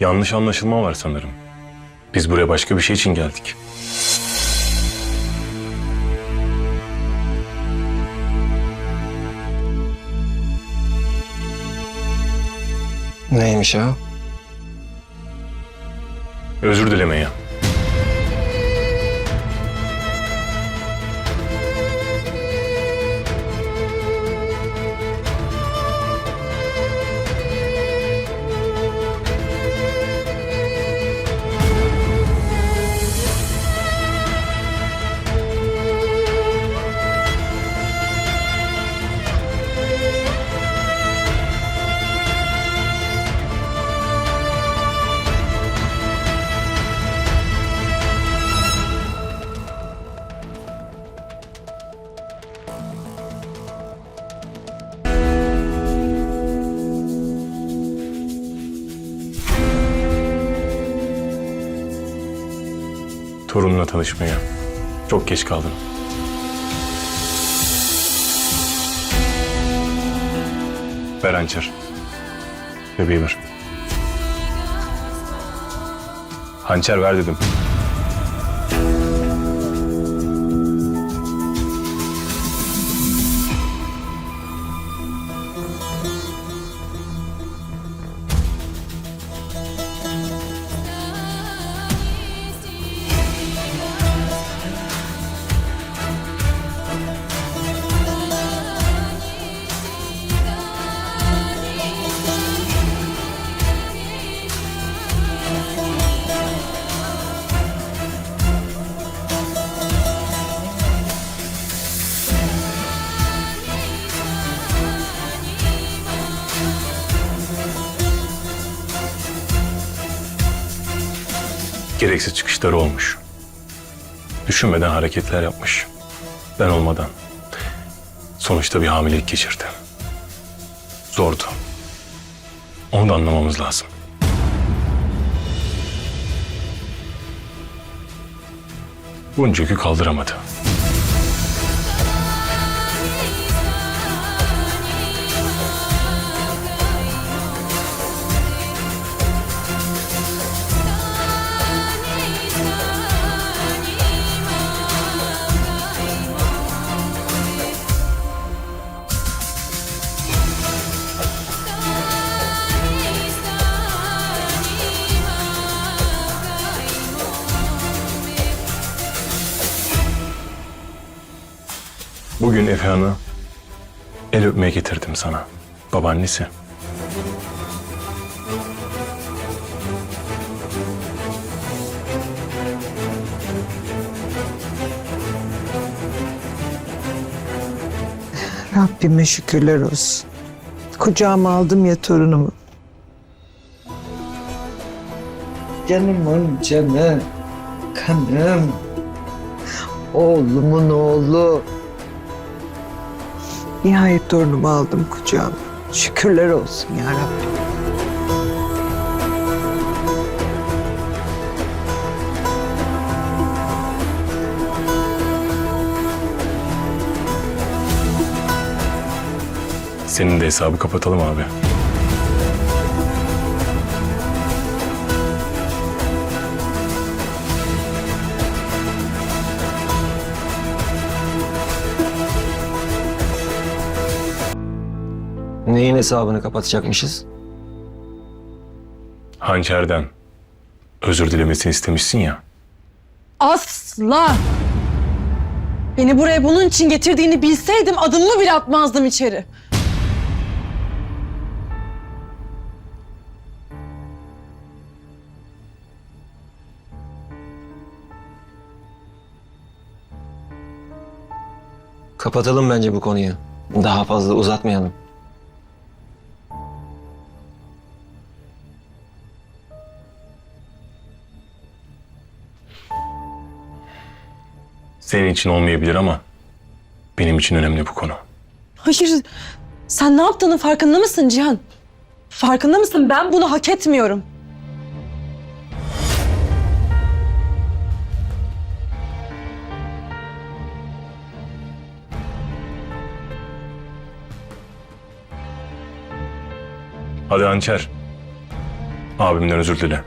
Yanlış anlaşılma var sanırım. Biz buraya başka bir şey için geldik. Neymiş o? Özür dilemeye. Torunla tanışmaya. Çok geç kaldın. Ver hançer. Bebeği ver. Hançer ver dedim. Gereksiz çıkışları olmuş. Düşünmeden hareketler yapmış. Ben olmadan. Sonuçta bir hamilelik geçirdi. Zordu. Onu da anlamamız lazım. Bunca yükü kaldıramadı. Bugün Efe Han'ı el öpmeye getirdim sana. Babaannesi. Rabbime şükürler olsun. Kucağıma aldım ya torunumu. Canımın canı, kanım, oğlumun oğlu. Nihayet torunumu aldım kucağıma. Şükürler olsun ya Rabbim. Senin de hesabı kapatalım abi. Neyin hesabını kapatacakmışız? Hançer'den özür dilemesini istemişsin ya. Asla. Beni buraya bunun için getirdiğini bilseydim adımımı bile atmazdım içeri. Kapatalım bence bu konuyu. Daha fazla uzatmayalım. Senin için olmayabilir ama benim için önemli bu konu. Hayır. Sen ne yaptığının farkında mısın Cihan? Farkında mısın? Ben bunu hak etmiyorum. Hadi Hançer. Abimden özür dile.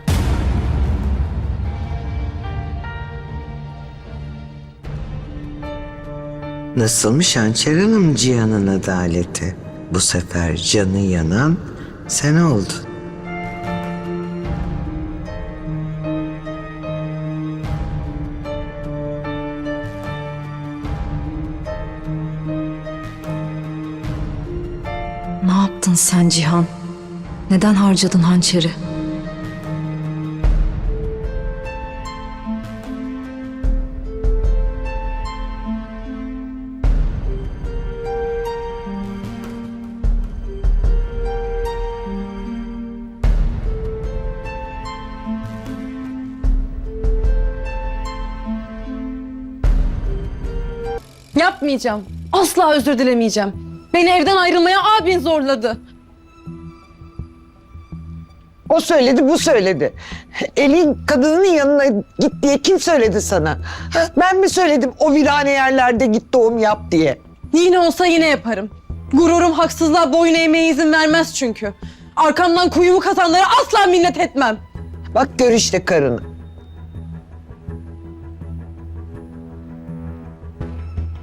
Nasılmış Hançer Hanım Cihan'ın adaleti? Bu sefer canı yanan sen oldun. Ne yaptın sen Cihan? Neden harcadın hançeri? Yapmayacağım. Asla özür dilemeyeceğim. Beni evden ayrılmaya abin zorladı. O söyledi, bu söyledi. Elin kadının yanına git diye kim söyledi sana? Ha, Ben mi söyledim o virane yerlerde git doğum yap diye? Yine olsa yine yaparım. Gururum haksızlığa boyun eğmeye izin vermez çünkü. Arkamdan kuyumu kazanlara asla minnet etmem. Bak gör işte karını.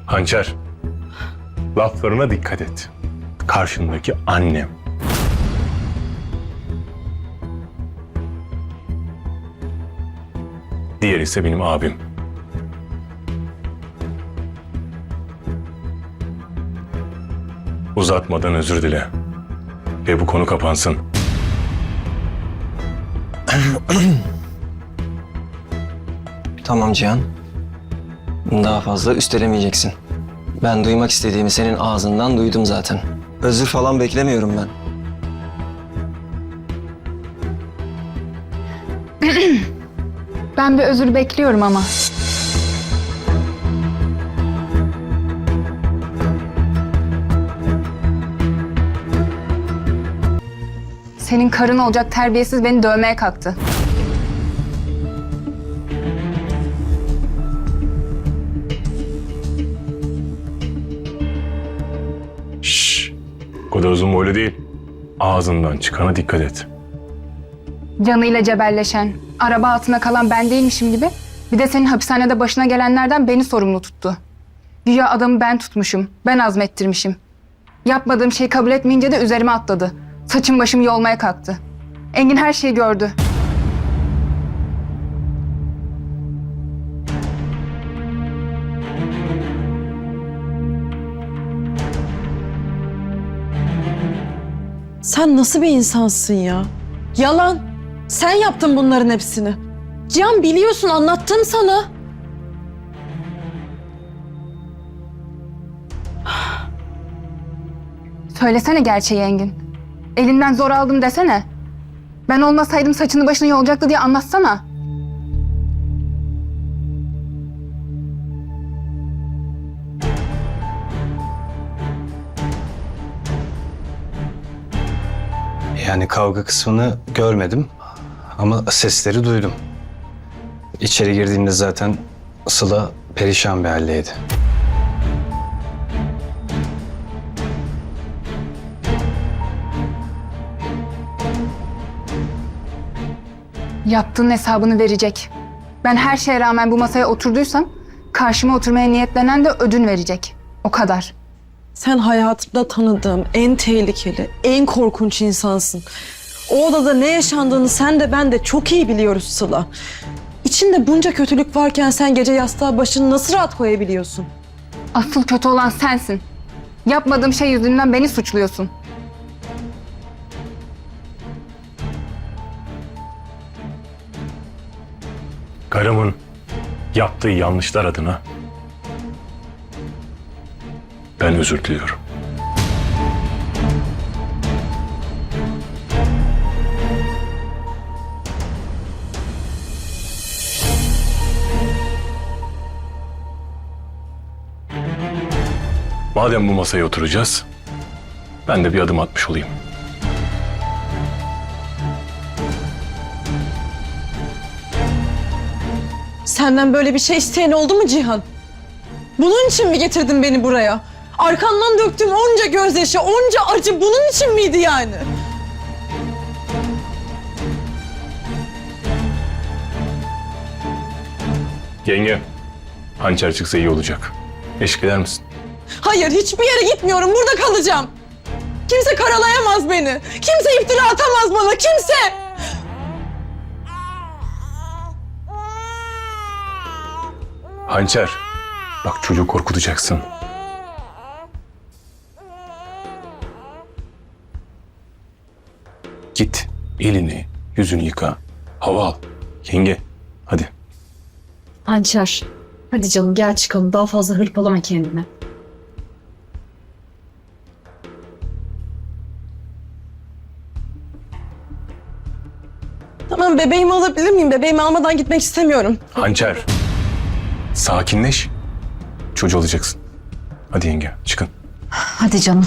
Hançer, laflarına dikkat et. Karşındaki annem. Diğer ise benim abim. Uzatmadan özür dile. Ve bu konu kapansın. Tamam Cihan. Daha fazla üstelemeyeceksin. Ben duymak istediğimi senin ağzından duydum zaten. Özür falan beklemiyorum ben. Ben bir özür bekliyorum ama. Senin karın olacak terbiyesiz beni dövmeye kalktı. Kadar uzun boylu değil. Ağzından çıkana dikkat et. Canıyla cebelleşen, araba altında kalan ben değilmişim gibi. Bir de senin hapishanede başına gelenlerden beni sorumlu tuttu. Güya adamı ben tutmuşum, ben azmettirmişim. Yapmadığım şeyi kabul etmeyince de üzerime atladı. Saçım başım yolmaya kalktı. Engin her şeyi gördü. Sen nasıl bir insansın ya? Yalan. Sen yaptın bunların hepsini. Cihan biliyorsun anlattım sana. Söylesene gerçeği Engin. Elinden zor aldım desene. Ben olmasaydım saçını başını yolacaktı diye anlatsana. Yani kavga kısmını görmedim ama sesleri duydum. İçeri girdiğimde zaten Sıla perişan bir haldeydi. Yaptığın hesabını verecek. Ben her şeye rağmen bu masaya oturduysam karşıma oturmaya niyetlenen de ödün verecek. O kadar. Sen hayatımda tanıdığım en tehlikeli, en korkunç insansın. O odada ne yaşandığını sen de ben de çok iyi biliyoruz Sıla. İçinde bunca kötülük varken sen gece yastığa başını nasıl rahat koyabiliyorsun? Asıl kötü olan sensin. Yapmadığım şey yüzünden beni suçluyorsun. Karımın yaptığı yanlışlar adına ben özür diliyorum. Madem bu masaya oturacağız, ben de bir adım atmış olayım. Senden böyle bir şey isteyen oldu mu Cihan? Bunun için mi getirdin beni buraya? Arkandan döktüm onca gözyaşı, onca acı bunun için miydi yani? Yenge, hançer çıksa iyi olacak. Eşlik eder misin? Hayır, hiçbir yere gitmiyorum. Burada kalacağım. Kimse karalayamaz beni. Kimse iftira atamaz bana. Kimse! Hançer, bak çocuğu korkutacaksın. Elini, yüzünü yıka. Hava al. Yenge, hadi. Hançer. Hadi canım gel çıkalım. Daha fazla hırpalama kendini. Tamam bebeğimi alabilir miyim? Bebeğimi almadan gitmek istemiyorum. Hançer, sakinleş. Çocuğu alacaksın. Hadi yenge, çıkın. Hadi canım.